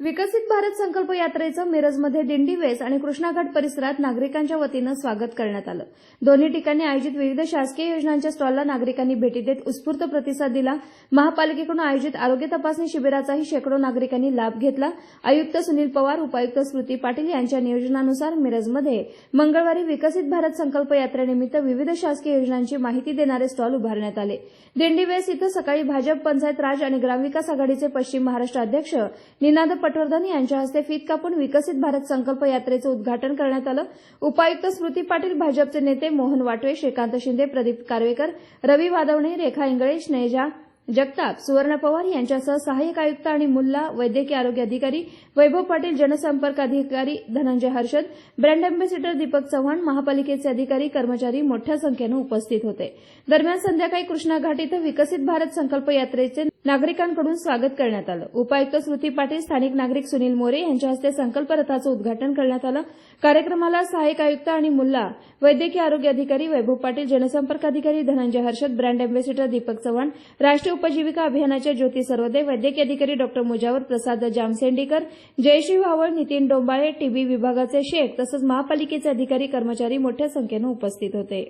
विकसित भारत संकल्प यात्रेचं मिरजमध्ये दिंडी वेस आणि कृष्णाघाट परिसरात नागरिकांच्या वतीनं स्वागत करण्यात आलं. दोन्ही ठिकाणी आयोजित विविध शासकीय योजनांच्या स्टॉलला नागरिकांनी भेटी देत उत्स्फूर्त प्रतिसाद दिला. महापालिकेकडून आयोजित आरोग्य तपासणी शिबिराचाही शेकडो नागरिकांनी लाभ घेतला. आयुक्त सुनील पवार उपायुक्त स्मृती पाटील यांच्या नियोजनानुसार मिरजमध्ये मंगळवारी विकसित भारत संकल्प यात्रेनिमित्त विविध शासकीय योजनांची माहिती देणारे स्टॉल उभारण्यात आले. दिंडी वेस इथं सकाळी भाजप पंचायत राज आणि ग्रामविकास आघाडीचे पश्चिम महाराष्ट्र अध्यक्ष निनाद पटवर्धन यांच्या हस्ते फीत कापून विकसित भारत संकल्प यात्रेचं उद्घाटन करण्यात आलं. उपायुक्त स्मृती पाटील भाजपचे नेते मोहन वाटवे श्रीकांत शिंदे प्रदीप कारवेकर रवी वादवणे रेखा इंगळे स्नेजा जगताप सुवर्ण पवार यांच्यासह सहाय्यक आयुक्त आणि मुल्ला वैद्यकीय आरोग्य अधिकारी वैभव पाटील जनसंपर्क अधिकारी धनंजय हर्षद ब्रँड अँबॅसिडर दीपक चव्हाण महापालिकेचे अधिकारी कर्मचारी मोठ्या संख्येनं उपस्थित होते. दरम्यान संध्याकाळी कृष्णा घाट इथं विकसित भारत संकल्प यात्रेचे नागरिकांकडून स्वागत करण्यात आलं. उपायुक्त स्मृती पाटील स्थानिक नागरिक सुनील मोरे यांच्या हस्ते संकल्प रथाचं उद्घाटन करण्यात आलं. कार्यक्रमाला सहाय्यक आयुक्त आणि मुल्ला वैद्यकीय आरोग्य अधिकारी वैभव पाटील जनसंपर्क अधिकारी धनंजय हर्षद ब्रँड अँबॅसिडर दीपक चव्हाण राष्ट्रीय उपजीविका अभियानाच्या ज्योती सर्वदे वैद्यकीय अधिकारी डॉक्टर मुजावर प्रसाद जामसेंडीकर जयश्री वावळ नितीन डोंबाळे टीबी विभागाचे शेख तसंच महापालिकेचे अधिकारी कर्मचारी मोठ्या संख्येनं उपस्थित होते.